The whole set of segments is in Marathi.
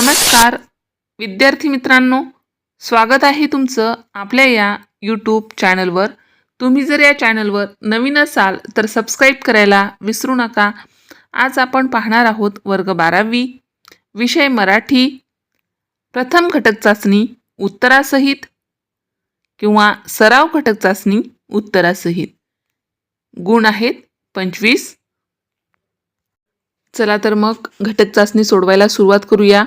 नमस्कार. विद्यार्थी मित्रांनो स्वागत आहे तुमचं आपल्या या यूट्यूब चॅनलवर तुम्ही जर या चॅनलवर नवीन असाल तर सबस्क्राईब करायला विसरू नका. आज आपण पाहणार आहोत वर्ग बारावी. विषय मराठी. प्रथम घटक चाचणी उत्तरासहित किंवा सराव घटक चाचणी उत्तरासहित. गुण आहेत पंचवीस. चला तर मग घटक चाचणी सोडवायला सुरुवात करूया.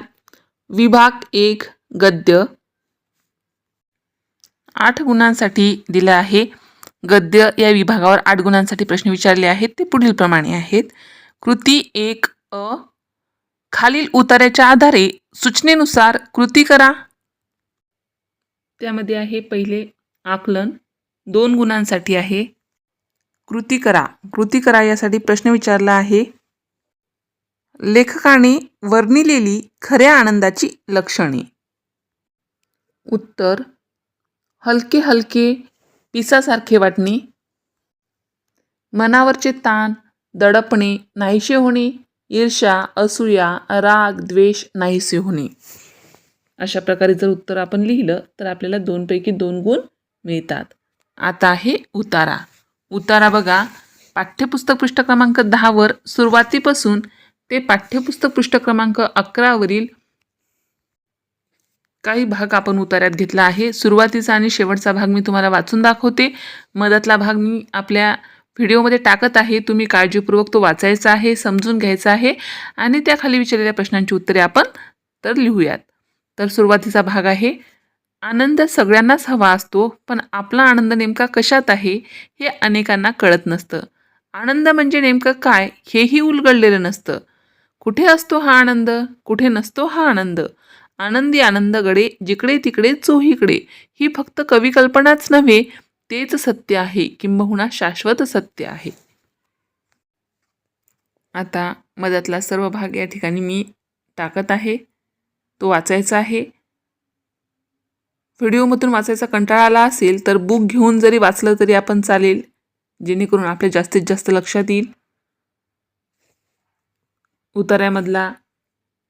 विभाग एक गद्य. आठ गुणांसाठी दिलं आहे. गद्य या विभागावर आठ गुणांसाठी प्रश्न विचारले आहेत. ते पुढील प्रमाणे आहेत. कृती एक अ. खालील उतार्याच्या आधारे सूचनेनुसार कृती करा. त्यामध्ये आहे पहिले आकलन. दोन गुणांसाठी आहे. कृती करा. कृती करा यासाठी प्रश्न विचारला आहे. लेखकाने वर्णिलेली खऱ्या आनंदाची लक्षणे. उत्तर हलके हलके पिसासारखे वाटणे. मनावरचे ताण दडपणे नाहीसे होणे. ईर्ष्या असूया राग द्वेष नाहीसे होणे. अशा प्रकारे जर उत्तर आपण लिहिलं तर आपल्याला दोनपैकी दोन गुण मिळतात. आता आहे उतारा. उतारा बघा. पाठ्यपुस्तक पृष्ठ क्रमांक दहावर सुरुवातीपासून ते पाठ्यपुस्तक पृष्ठ क्रमांक अकरावरील काही भाग आपण उतार्यात घेतला आहे. सुरुवातीचा आणि शेवटचा भाग मी तुम्हाला वाचून दाखवते. मदतला भाग मी आपल्या व्हिडिओमध्ये टाकत आहे. तुम्ही काळजीपूर्वक तो वाचायचा आहे समजून घ्यायचा आहे आणि त्याखाली विचारलेल्या प्रश्नांची उत्तरे आपण तर लिहूयात. तर सुरुवातीचा भाग आहे आनंद सगळ्यांनाच हवा असतो पण आपला आनंद नेमका कशात आहे हे अनेकांना कळत नसतं. आनंद म्हणजे नेमकं काय हेही उलगडलेलं नसतं. कुठे असतो हा आनंद? कुठे नसतो हा आनंद? आनंदी आनंद गडे जिकडे तिकडे चोहीकडे. ही फक्त कविकल्पनाच नव्हे तेच सत्य आहे. किंबहुना शाश्वत सत्य आहे. आता मधातला सर्व भाग या ठिकाणी मी टाकत आहे. तो वाचायचा आहे. व्हिडिओमधून वाचायचा कंटाळा आला असेल तर बुक घेऊन जरी वाचलं तरी आपण चालेल. जेणेकरून आपल्या जास्तीत जास्त लक्षात येईल. उतार्यामधला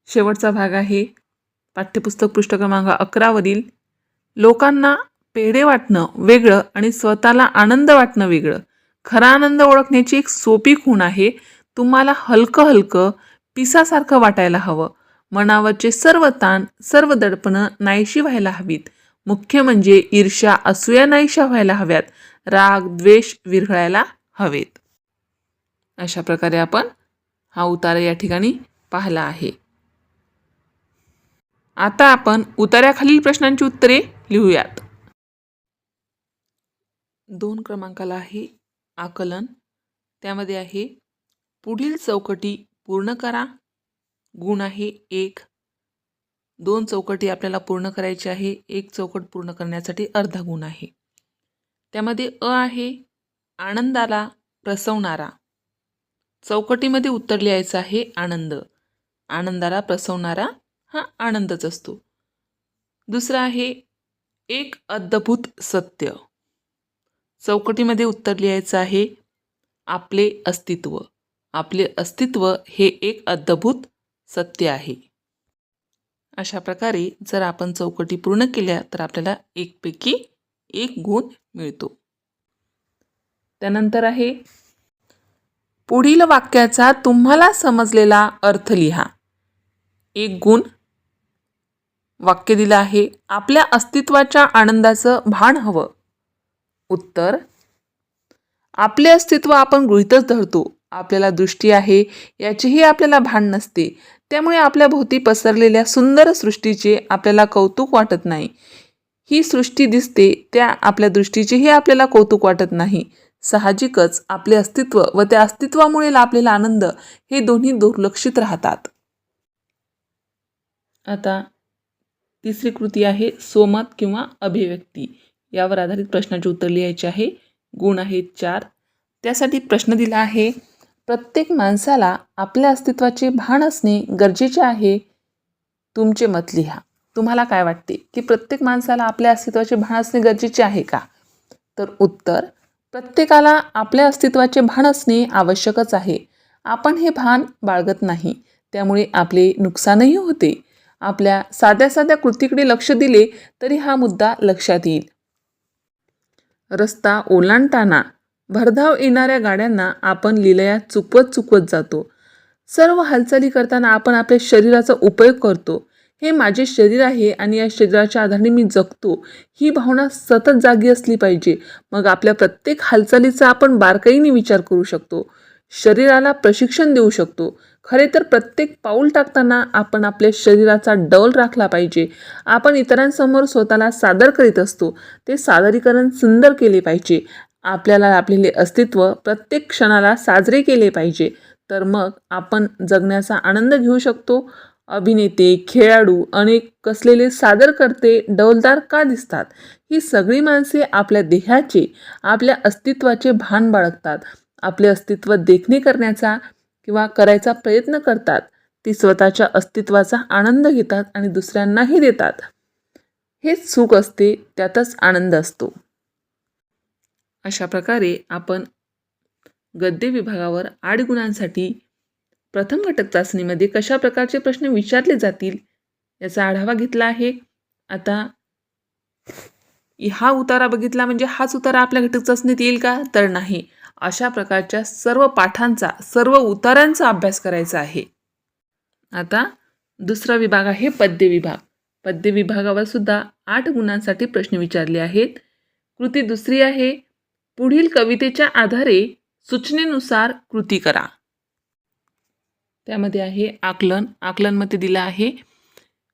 शेवटचा भाग आहे. पाठ्यपुस्तक पृष्ठ क्रमांक अकरावरील लोकांना पेढे वाटणं वेगळं आणि स्वतःला आनंद वाटणं वेगळं. खरा आनंद ओळखण्याची एक सोपी खूण आहे. तुम्हाला हलकं हलकं पिसासारखं वाटायला हवं. मनावरचे सर्व ताण सर्व दडपणं नाहीशी व्हायला हवीत. मुख्य म्हणजे ईर्ष्या असूया नाहीशा व्हायला हव्यात. राग द्वेष विरघळायला हवेत. अशा प्रकारे आपण हा उतारा या ठिकाणी पाहिला आहे. आता आपण उतार्याखालील प्रश्नांची उत्तरे लिहूयात. दोन क्रमांकाला आहे आकलन. त्यामध्ये आहे पुढील चौकटी पूर्ण करा. गुण आहे एक. दोन चौकटी आपल्याला पूर्ण करायची आहे. एक चौकट पूर्ण करण्यासाठी अर्धा गुण आहे. त्यामध्ये अ आहे आनंदाला प्रसवणारा. चौकटीमध्ये उत्तर लिहायचं आहे आनंद. आनंदाला प्रसवणारा हा आनंदच असतो. दुसरा आहे एक अद्भुत सत्य. चौकटीमध्ये उत्तर लिहायचं आहे आपले अस्तित्व. आपले अस्तित्व हे एक अद्भुत सत्य आहे. अशा प्रकारे जर आपण चौकटी पूर्ण केल्या तर आपल्याला एकपैकी एक गुण मिळतो. त्यानंतर आहे पुढील वाक्याचा तुम्हाला समजलेला अर्थ लिहा. एक गुण. वाक्य दिलं आहे आपल्या अस्तित्वाच्या आनंदाचं भान हवं. उत्तर. आपले अस्तित्व आपण गृहितच धरतो. आपल्याला दृष्टी आहे याचीही आपल्याला भान नसते. त्यामुळे आपल्या भोवती पसरलेल्या सुंदर सृष्टीचे आपल्याला कौतुक वाटत नाही. ही सृष्टी दिसते त्या आपल्या दृष्टीचेही आपल्याला कौतुक वाटत नाही. साहजिकच आपले अस्तित्व व त्या अस्तित्वामुळे लाभलेला आनंद हे दोन्ही दुर्लक्षित राहतात. आता तिसरी कृती आहे सोमत किंवा अभिव्यक्ती. यावर आधारित प्रश्नाचे उत्तर लिहायचे आहे. गुण आहेत चार. त्यासाठी प्रश्न दिला आहे प्रत्येक माणसाला आपल्या अस्तित्वाचे भान असणे गरजेचे आहे. तुमचे मत लिहा. तुम्हाला काय वाटते की प्रत्येक माणसाला आपल्या अस्तित्वाचे भान असणे गरजेचे आहे का? तर उत्तर प्रत्येकाला आपल्या अस्तित्वाचे भान असणे आवश्यकच आहे. आपण हे भान बाळगत नाही. त्यामुळे आपले नुकसानही होते. आपल्या साध्या साध्या कृतीकडे लक्ष दिले तरी हा मुद्दा लक्षात येईल. रस्ता ओलांडताना भरधाव येणाऱ्या गाड्यांना आपण लिलया चुकवत चुकवत जातो. सर्व हालचाली करताना आपण आपल्या शरीराचा उपयोग करतो. हे माझे शरीर आहे आणि या शरीराच्या आधाराने मी जगतो. ही भावना सतत जागी असली पाहिजे. मग आपल्या प्रत्येक हालचालीचा आपण बारकाईने विचार करू शकतो. शरीराला प्रशिक्षण देऊ शकतो. खरे तर प्रत्येक पाऊल टाकताना आपण आपल्या शरीराचा डौल राखला पाहिजे. आपण इतरांसमोर स्वतःला सादर करीत असतो. ते सादरीकरण सुंदर केले पाहिजे. आपल्याला लाभलेले अस्तित्व प्रत्येक क्षणाला साजरे केले पाहिजे. तर मग आपण जगण्याचा आनंद घेऊ शकतो. अभिनेते खेळाडू अनेक कसलेले सादर करते डौलदार का दिसतात? ही सगळी माणसे आपल्या देहाचे आपल्या अस्तित्वाचे भान बाळगतात. आपले अस्तित्व देखणे करण्याचा किंवा करायचा प्रयत्न करतात. ती स्वतःच्या अस्तित्वाचा आनंद घेतात आणि दुसऱ्यांनाही देतात. हेच सुख असते त्यातच आनंद असतो. अशा प्रकारे आपण गद्य विभागावर आठ गुणांसाठी प्रथम घटक चाचणीमध्ये कशा प्रकारचे प्रश्न विचारले जातील याचा आढावा घेतला आहे. आता हा उतारा बघितला म्हणजे हाच उतारा आपल्या घटक चाचणीत येईल का? तर नाही. अशा प्रकारच्या सर्व पाठांचा सर्व उतारांचा अभ्यास करायचा आहे. आता दुसरा विभाग आहे पद्य विभाग. पद्य विभागावर सुद्धा आठ गुणांसाठी प्रश्न विचारले आहेत. कृती दुसरी आहे. पुढील कवितेच्या आधारे सूचनेनुसार कृती करा. त्यामध्ये आहे आकलन. आकलनमध्ये दिलं आहे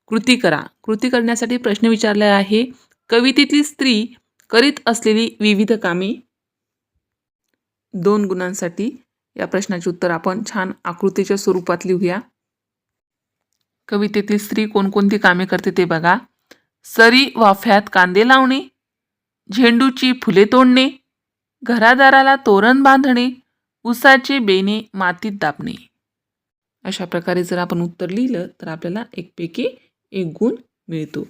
कृती करा. कृती करण्यासाठी प्रश्न विचारला आहे. कवितेतली स्त्री करीत असलेली विविध कामे. दोन गुणांसाठी या प्रश्नाचे उत्तर आपण छान आकृतीच्या स्वरूपात लिहूया. कवितेतील स्त्री कोणकोणती कामे करते ते बघा. सरी वाफ्यात कांदे लावणे. झेंडूची फुले तोडणे. घरादाराला तोरण बांधणे. उसाचे बेणे मातीत दाबणे. अशा प्रकारे जर आपण उत्तर लिहिलं तर आपल्याला एकपैकी एक गुण मिळतो.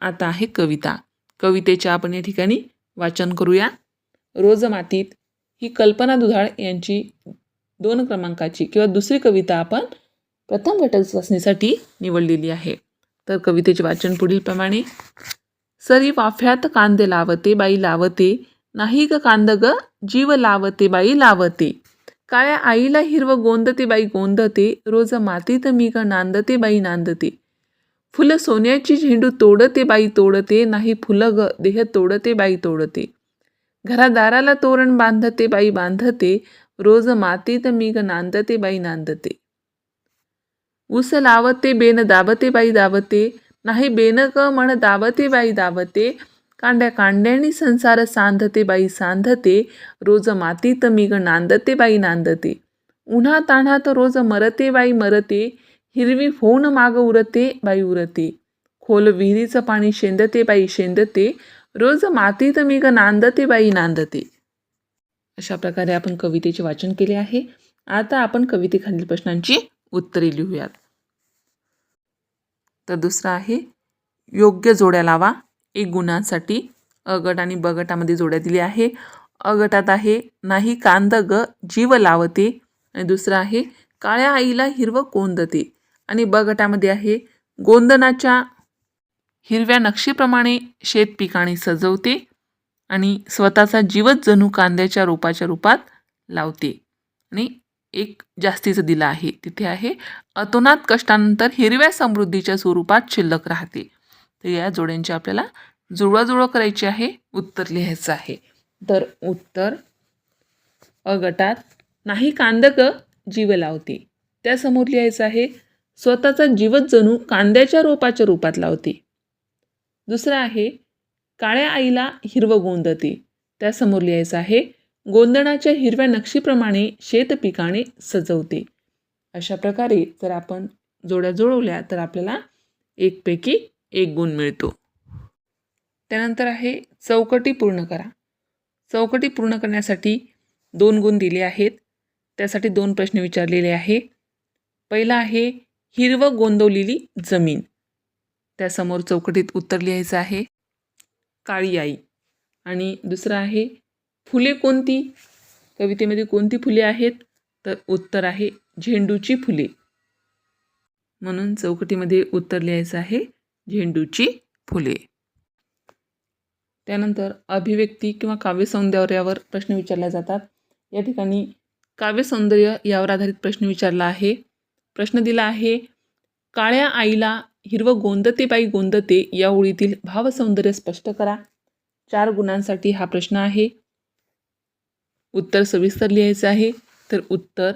आता आहे कविता. कवितेचे आपण या ठिकाणी वाचन करूया. रोज मातीत ही कल्पना दुधाळ यांची दोन क्रमांकाची किंवा दुसरी कविता आपण प्रथम घटक चाचणीसाठी निवडलेली आहे. तर कवितेचे वाचन पुढीलप्रमाणे सरी वाफ्यात कांदे लावते बाई लावते नाही ग कांद ग जीव लावते बाई लावते. काळ्या आईला हिरवं गोंदते बाई गोंदते रोज मातीत मी का नांदते. बाई नांदते फुलं सोन्याची झेंडू तोडते बाई तोडते नाही फुलं ग देह तोडते बाई तोडते. घरादाराला तोरण बांधते बाई बांधते रोज मातीत मी ग नांदते. बाई नांदते ऊस लावते बेन दाबते बाई दाबते नाही बेन क म्हण दाबते बाई दाबते कांड्या कांड्यानी संसार सांधते बाई सांधते रोज मातीत मी ग नांदते बाई नांदते. उन्हा तान्हात रोज मरते बाई मरते हिरवी होऊन माग उरते बाई उरते. खोल विहिरीचं पाणी शेंदते बाई शेंदते रोज मातीत मी ग नांदते बाई नांदते. अशा प्रकारे आपण कवितेचे वाचन केले आहे. आता आपण कवितेखालील प्रश्नांची उत्तरे लिहूयात. तर दुसरा आहे योग्य जोड्या लावा. एक गुणांसाठी अ गट आणि ब गटामध्ये जोड्या दिली आहे. अ गटात आहे नाही कांद ग जीव लावते. आणि दुसरं आहे काळ्या आईला हिरवं कोंदते. आणि ब गटामध्ये आहे गोंदनाच्या हिरव्या नक्षीप्रमाणे शेत पिकाणी सजवते. आणि स्वतःचा जीवच जणू कांद्याच्या रोपाच्या रूपात लावते. आणि एक जास्तीचं दिलं आहे. तिथे आहे अतोनात कष्टानंतर हिरव्या समृद्धीच्या स्वरूपात शिल्लक राहते. तर या जोड्यांची आपल्याला जुळवाजुळव करायची आहे उत्तर लिहायचं आहे. तर उत्तर अ गटात नाही कांदक जीव लावते. त्यासमोर लिहायचं आहे स्वतःचा जीवच जणू कांद्याच्या रोपाच्या रूपात लावते. दुसरं आहे काळ्या आईला हिरवं गोंदते. त्यासमोर लिहायचं आहे गोंदणाच्या हिरव्या नक्षीप्रमाणे शेतपिकाने सजवते. अशा प्रकारे जर आपण जोड्या जुळवल्या तर आपल्याला एकपैकी एक गुण मिळतो. त्यानंतर आहे चौकटी पूर्ण करा. चौकटी पूर्ण करण्यासाठी दोन गुण दिले आहेत. त्यासाठी दोन प्रश्न विचारलेले आहे. पहिला आहे हिरवं गोंदवलेली जमीन. त्यासमोर चौकटीत उत्तर लिहायचं आहे काळी आई आणि दुसरं आहे फुले कोणती? कवितेमध्ये कोणती फुले आहेत? तर उत्तर आहे झेंडूची फुले. म्हणून चौकटीमध्ये उत्तर लिहायचं आहे झेंडूची फुले. त्यानंतर अभिव्यक्ती किंवा काव्यसौंदर्यावर प्रश्न विचारले जातात. या ठिकाणी काव्यसौंदर्य यावर आधारित प्रश्न विचारला आहे. प्रश्न दिला आहे काळ्या आईला हिरवं गोंदते बाई गोंदते या ओळीतील भावसौंदर्य स्पष्ट करा. चार गुणांसाठी हा प्रश्न आहे. उत्तर सविस्तर लिहायचं आहे. तर उत्तर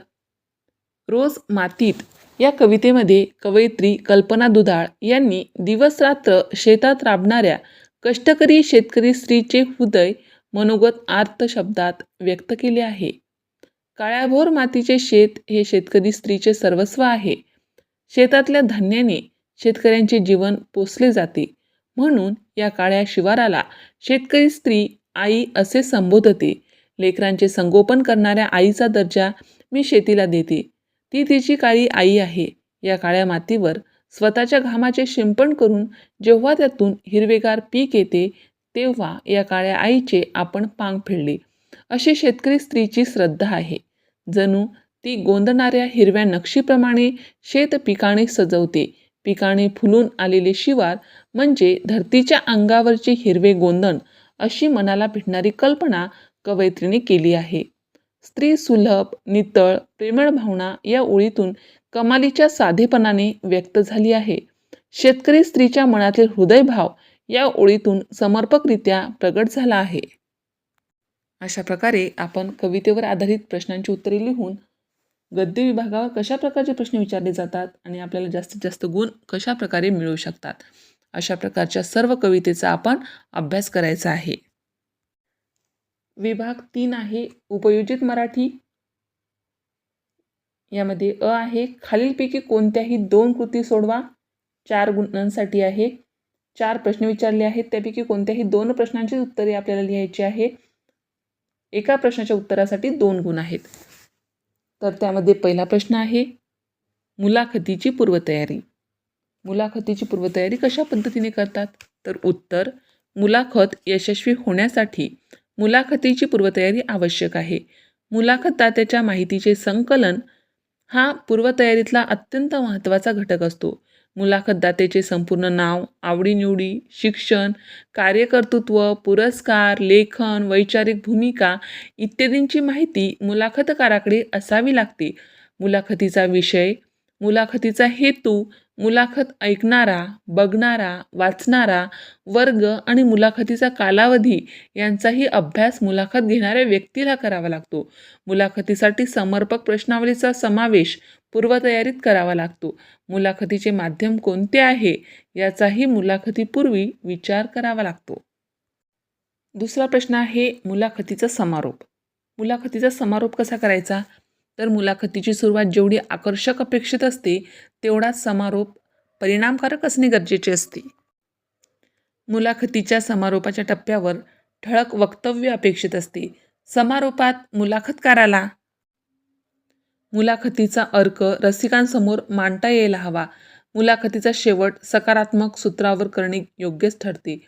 रोज मातीत या कवितेमध्ये कवयित्री कल्पना दुधाळ यांनी दिवसरात्र शेतात राबणाऱ्या कष्टकरी शेतकरी स्त्रीचे हृदय मनोगत आर्त शब्दात व्यक्त केले आहे. काळ्याभोर मातीचे शेत हे शेतकरी स्त्रीचे सर्वस्व आहे. शेतातल्या धान्याने शेतकऱ्यांचे जीवन पोसले जाते. म्हणून या काळ्या शिवाराला शेतकरी स्त्री आई असे संबोधते. लेकरांचे संगोपन करणाऱ्या आईचा दर्जा मी शेतीला देते. ती तिची काळी आई आहे. या काळ्या मातीवर स्वतःच्या घामाचे शिंपण करून जेव्हा त्यातून हिरवेगार पीक येते तेव्हा या काळ्या आईचे आपण पांग फेडले. अशी शेतकरी स्त्रीची श्रद्धा आहे. जणू ती गोंदणाऱ्या हिरव्या नक्षीप्रमाणे शेत पिकाने सजवते. पिकाने फुलून आलेले शिवार म्हणजे धरतीच्या अंगावरचे हिरवे गोंदण अशी मनाला भिडणारी कल्पना कवयित्रीने केली आहे. स्त्री सुलभ नितळ प्रेमळ भावना या ओळीतून कमालीच्या साधेपणाने व्यक्त झाली आहे. शेतकरी स्त्रीच्या मनातील हृदयभाव या ओळीतून समर्पकरित्या प्रगट झाला आहे. अशा प्रकारे आपण कवितेवर आधारित प्रश्नांची उत्तरे लिहून गद्य विभागावर कशा प्रकारचे प्रश्न विचारले जातात आणि आपल्याला जास्तीत जास्त गुण कशा प्रकारे मिळू शकतात अशा प्रकारच्या सर्व कवितेचा आपण अभ्यास करायचा आहे. विभाग तीन आहे. उपयोजित मराठी यामध्ये अ आहे. खालीलपैकी कोणत्याही दोन कृती सोडवा. चार गुणांसाठी आहे. चार प्रश्न विचारले आहेत. त्यापैकी कोणत्याही दोन प्रश्नांची उत्तरे आपल्याला लिहायची आहे. एका प्रश्नाच्या उत्तरासाठी दोन गुण आहेत. तर त्यामध्ये पहिला प्रश्न आहे. मुलाखतीची पूर्वतयारी. मुलाखतीची पूर्वतयारी कशा पद्धतीने करतात? तर उत्तर मुलाखत यशस्वी होण्यासाठी मुलाखतीची पूर्वतयारी आवश्यक आहे. मुलाखतदात्याच्या माहितीचे संकलन हा पूर्वतयारीतला अत्यंत महत्त्वाचा घटक असतो. मुलाखतदातेचे संपूर्ण नाव आवडीनिवडी शिक्षण कार्यकर्तृत्व पुरस्कार लेखन वैचारिक भूमिका इत्यादींची माहिती मुलाखतकाराकडे असावी लागते. मुलाखतीचा विषय मुलाखतीचा हेतू मुलाखत ऐकणारा बघणारा वाचणारा वर्ग आणि मुलाखतीचा कालावधी यांचाही अभ्यास मुलाखत घेणाऱ्या व्यक्तीला करावा लागतो. मुलाखतीसाठी समर्पक प्रश्नावलीचा समावेश पूर्वतयारीत करावा लागतो. मुलाखतीचे माध्यम कोणते आहे याचाही मुलाखतीपूर्वी विचार करावा लागतो. दुसरा प्रश्न आहे मुलाखतीचा समारोप. मुलाखतीचा समारोप कसा करायचा? तर मुलाखतीची सुरुवात जेवढी आकर्षक अपेक्षित असते तेवढाच समारोप परिणामकारक असणे गरजेचे असते. मुलाखतीच्या समारोपाच्या टप्प्यावर ठळक वक्तव्य अपेक्षित असते. समारोपात मुलाखतकाराला मुलाखतीचा अर्क रसिकांसमोर मांडता यायला हवा. मुलाखतीचा शेवट सकारात्मक सूत्रावर करणे योग्यच ठरते.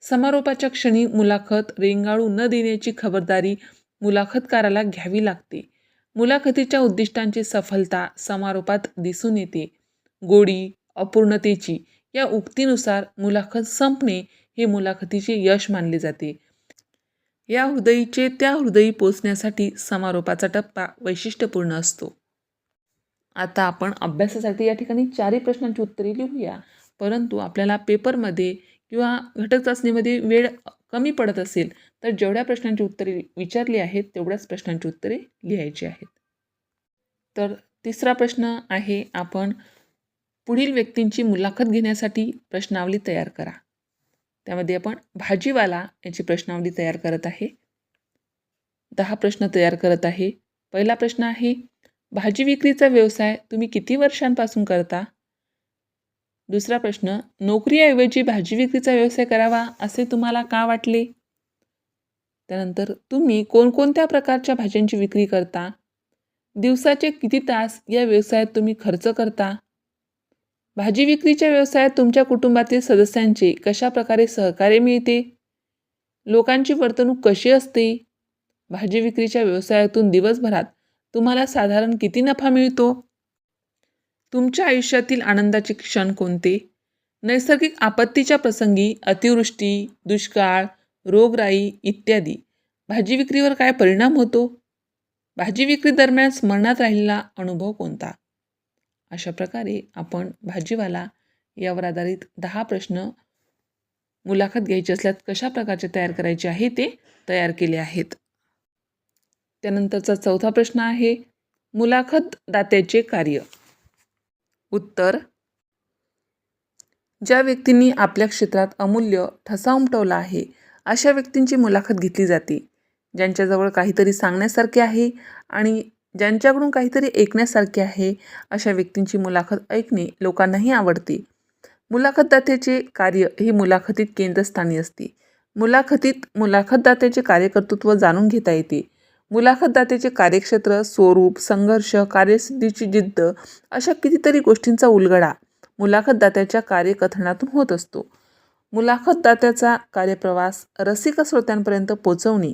समारोपाच्या क्षणी मुलाखत रेंगाळू न देण्याची खबरदारी मुलाखतकाराला घ्यावी लागते. मुलाखतीच्या उद्दिष्टांची सफलता समारोपात दिसून येते. गोडी अपूर्णतेची या उक्तीनुसार मुलाखत संपणे हे मुलाखतीचे यश मानले जाते. या हृदयीचे त्या हृदयी पोचण्यासाठी समारोपाचा टप्पा वैशिष्ट्यपूर्ण असतो. आता आपण अभ्यासासाठी या ठिकाणी चारही प्रश्नांची उत्तरे लिहूया. परंतु आपल्याला पेपरमध्ये किंवा घटक चाचणीमध्ये वेळ कमी पडत असेल तर जेवढ्या प्रश्नांची उत्तरे विचारली आहेत तेवढ्याच प्रश्नांची उत्तरे लिहायची आहेत. तर तिसरा प्रश्न आहे आपण पुढील व्यक्तींची मुलाखत घेण्यासाठी प्रश्नावली तयार करा. त्यामध्ये आपण भाजीवाला याची प्रश्नावली तयार करत आहे. दहा प्रश्न तयार करत आहे. पहिला प्रश्न आहे भाजी विक्रीचा व्यवसाय तुम्ही किती वर्षांपासून करता? दुसरा प्रश्न नोकरीऐवजी भाजी विक्रीचा व्यवसाय करावा असे तुम्हाला का वाटले? त्यानंतर तुम्ही कोणकोणत्या प्रकारच्या भाज्यांची विक्री करता? दिवसाचे किती तास या व्यवसायात तुम्ही खर्च करता? भाजी विक्रीच्या व्यवसायात तुमच्या कुटुंबातील सदस्यांचे कशा प्रकारे सहकार्य मिळते? लोकांची वर्तणूक कशी असते? भाजी विक्रीच्या व्यवसायातून दिवसभरात तुम्हाला साधारण किती नफा मिळतो? तुमच्या आयुष्यातील आनंदाचे क्षण कोणते? नैसर्गिक आपत्तीच्या प्रसंगी अतिवृष्टी दुष्काळ रोगराई इत्यादी. भाजी विक्रीवर काय परिणाम होतो? भाजी विक्री दरम्यान स्मरणात राहिलेला अनुभव कोणता? अशा प्रकारे आपण भाजीवाला यावर आधारित दहा प्रश्न मुलाखत घ्यायची असल्यास कशा प्रकारचे तयार करायचे आहे ते तयार केले आहेत? त्यानंतरचा चौथा प्रश्न आहे मुलाखत दात्याचे कार्य. उत्तर. ज्या व्यक्तींनी आपल्या क्षेत्रात अमूल्य ठसा उमटवला आहे अशा व्यक्तींची मुलाखत घेतली जाते ज्यांच्याजवळ काहीतरी सांगण्यासारखे आहे आणि ज्यांच्याकडून काहीतरी ऐकण्यासारखे आहे अशा व्यक्तींची मुलाखत ऐकणे लोकांनाही आवडते. मुलाखतदात्याचे कार्य हे मुलाखतीत केंद्रस्थानी असते. मुलाखतीत मुलाखतदात्याचे कार्यकर्तृत्व जाणून घेता येते. मुलाखतदात्याचे कार्यक्षेत्र स्वरूप संघर्ष कार्यसिद्धीची जिद्द अशा कितीतरी गोष्टींचा उलगडा मुलाखतदात्याच्या कार्यकथनातून होत असतो. मुलाखतदात्याचा कार्यप्रवास रसिक श्रोत्यांपर्यंत पोचवणे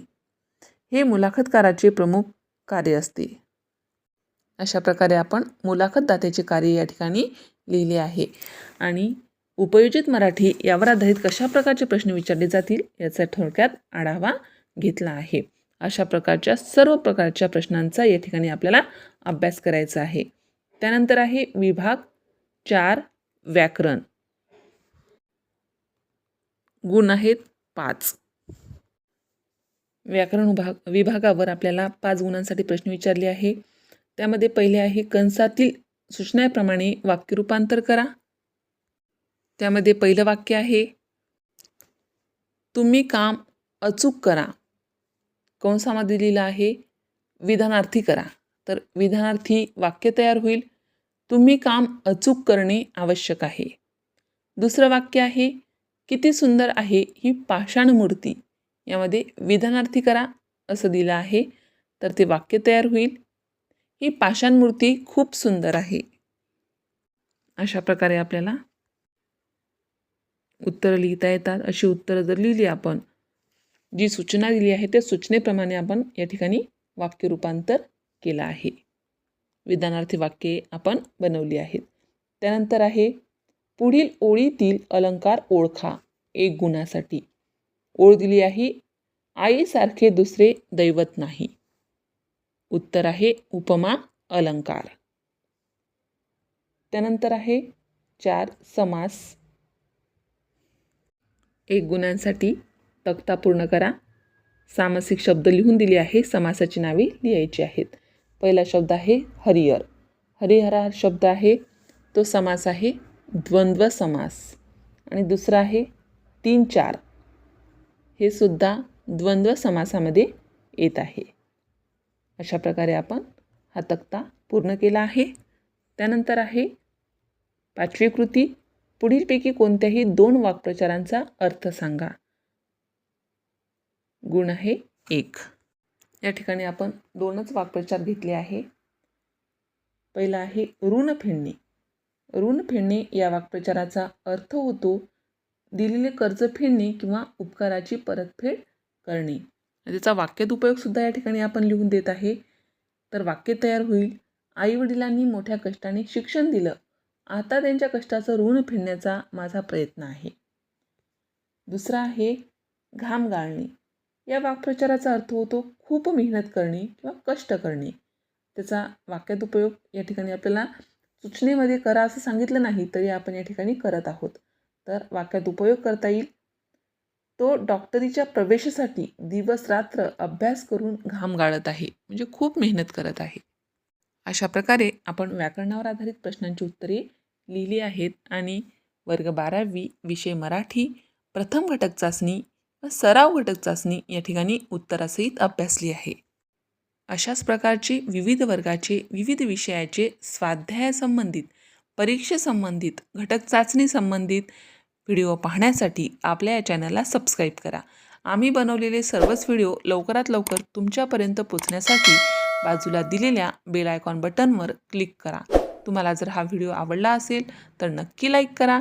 हे मुलाखतकाराचे प्रमुख कार्य असते. अशा प्रकारे आपण मुलाखतदात्याचे कार्य या ठिकाणी लिहिले आहे. आणि उपयोजित मराठी यावर आधारित कशा प्रकारचे प्रश्न विचारले जातील याचा थोडक्यात आढावा घेतला आहे. अशा प्रकारच्या सर्व प्रकारच्या प्रश्नांचा या ठिकाणी आपल्याला अभ्यास करायचा आहे. त्यानंतर आहे विभाग चार व्याकरण. गुण आहेत पाच. व्याकरण विभाग विभागावर आपल्याला पाच गुणांसाठी प्रश्न विचारले आहे. त्यामध्ये पहिले आहे कंसातील सूचनाप्रमाणे वाक्य रूपांतर करा. त्यामध्ये पहिलं वाक्य आहे तुम्ही काम अचूक करा. कंसामध्ये लिहिलं आहे? विधानार्थी करा. तर विधानार्थी वाक्य तयार होईल. तुम्ही काम अचूक करणे आवश्यक आहे. दुसरं वाक्य आहे किती सुंदर आहे ही पाषाण मूर्ती. यामध्ये विधानार्थी करा असं दिलं आहे. तर ते वाक्य तयार होईल. ही पाषाण मूर्ती खूप सुंदर आहे. अशा प्रकारे आपल्याला उत्तरं लिहिता येतात. अशी उत्तरं जर लिहिली आपण जी सूचना दिली आहे त्या सूचनेप्रमाणे आपण या ठिकाणी वाक्य रूपांतर केलं आहे. विधानार्थी वाक्ये आपण बनवली आहेत. त्यानंतर आहे पुढील ओळीतील अलंकार ओळखा एक गुणासाठी. ओळ दिली आहे आईसारखे दुसरे दैवत नाही. उत्तर आहे उपमा अलंकार. त्यानंतर आहे चार समास. एक गुणांसाठी तक्ता पूर्ण करा. सामासिक शब्द लिहून दिले आहे. समासाची नावे लिहायची आहेत. पहिला शब्द आहे हरिहर. हरिहर हा शब्द आहे. तो समास आहे. द्वंद्व समास. आणि दुसरा आहे तीन चार. हे सुद्धा द्वंद्व समासामध्ये येत आहे. अशा प्रकारे आपण हा तक्ता पूर्ण केला आहे. त्यानंतर आहे पाचवी कृती. पुढीलपैकी कोणत्याही दोन वाक्प्रचारांचा अर्थ सांगा. गुण आहे एक. या ठिकाणी आपण दोनच वाक्प्रचार घेतले आहे. पहिला आहे ऋण फेडणे. ऋण फेडणे या वाक्प्रचाराचा अर्थ होतो दिलेले कर्ज फेडणे किंवा उपकाराची परतफेड करणे. त्याचा वाक्यात उपयोगसुद्धा या ठिकाणी आपण लिहून देत आहे. तर वाक्य तयार होईल. आईवडिलांनी मोठ्या कष्टाने शिक्षण दिलं. आता त्यांच्या कष्टाचं ऋण फेडण्याचा माझा प्रयत्न आहे. दुसरा आहे घाम गाळणे. या वाक्प्रचाराचा अर्थ होतो खूप मेहनत करणे किंवा कष्ट करणे. त्याचा वाक्यात उपयोग या ठिकाणी आपल्याला सूचनेमध्ये करा असं सांगितलं नाही तरी आपण या ठिकाणी करत आहोत. तर वाक्यात उपयोग करता येईल. तो डॉक्टरीच्या प्रवेशासाठी दिवस रात्र अभ्यास करून घाम गाळत आहे म्हणजे खूप मेहनत करत आहे. अशा प्रकारे आपण व्याकरणावर आधारित प्रश्नांची उत्तरे लिहिली आहेत आणि वर्ग बारावी विषय मराठी प्रथम घटक चाचणी व सराव घटक चाचणी या ठिकाणी उत्तरासहित अभ्यासली आहे. अशाच प्रकारचे विविध वर्गाचे विविध विषयाचे स्वाध्यायासंबंधित परीक्षेसंबंधित घटक चाचणी संबंधित व्हिडिओ पाहण्यासाठी आपल्या या चॅनलला सबस्क्राईब करा. आम्ही बनवलेले सर्वच व्हिडिओ लवकरात लवकर तुमच्यापर्यंत पोचण्यासाठी बाजूला दिलेल्या बेल आयकॉन बटनवर क्लिक करा. तुम्हाला जर हा व्हिडिओ आवडला असेल तर नक्की लाईक करा.